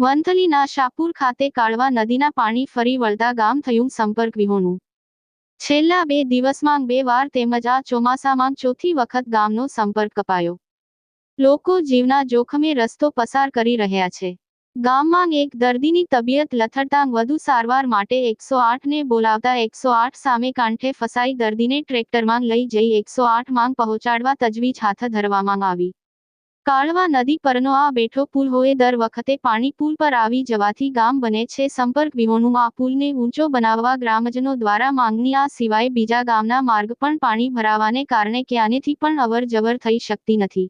વંથલીના શાપુર ખાતે કાળવા નદીના પાણી ફરી વળતા ગામ થયું સંપર્ક વિહોણું. છેલ્લા બે દિવસમાં બે વાર તેમજ આ ચોમાસામાં ચોથી વખત ગામનો સંપર્ક કપાયો. લોકો જીવના જોખમે રસ્તો પસાર કરી રહ્યા છે. ગામમાં એક દર્દીની તબિયત લથડતાં વધુ સારવાર માટે એકસો આઠને બોલાવતા એકસો આઠ સામે કાંઠે ફસાઈ દર્દીને ટ્રેક્ટરમાં લઈ જઈ એકસો આઠ માંગ પહોંચાડવા તજવીજ હાથ ધરવામાં આવી. કાળવા નદી પરનો આ બેઠો પુલ હોય દર વખતે પાણી પુલ પર આવી જવાથી ગામ બને છે. સંપર્ક વિહોણું આ પુલને ઊંચો બનાવવા ગ્રામજનો દ્વારા માંગણી આ સિવાય બીજા ગામના માર્ગ પણ પાણી ભરાવાને કારણે ક્યાંનેથી પણ અવર જવર થઈ શકતી નથી.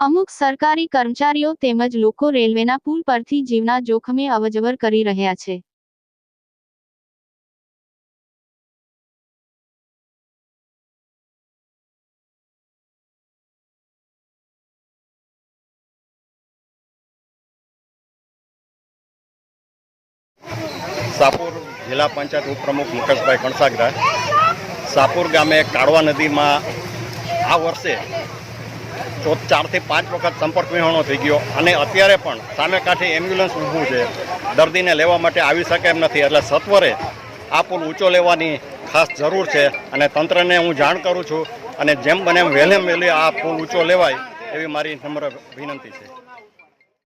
અમુક સરકારી કર્મચારીઓ તેમજ લોકો રેલવેના પુલ પરથી જીવના જોખમે અવજવર કરી રહ્યા છે. સાપુર જિલ્લા પંચાયત ઉપપ્રમુખ મુકેશભાઈ કણસાગરા. સાપુર ગામે કાળવા નદીમાં આ વર્ષે ચો ચારથી પાંચ વખત સંપર્ક વિહોણો થઈ ગયો અને અત્યારે પણ સામે કાંઠે એમ્બ્યુલન્સ ઊભું છે. દર્દીને લેવા માટે આવી શકે એમ નથી. એટલે સત્વરે આ પુલ ઊંચો લેવાની ખાસ જરૂર છે અને તંત્રને હું જાણ કરું છું અને જેમ બને એમ વહેલી આ પુલ ઊંચો લેવાય એવી મારી નમ્ર વિનંતી છે.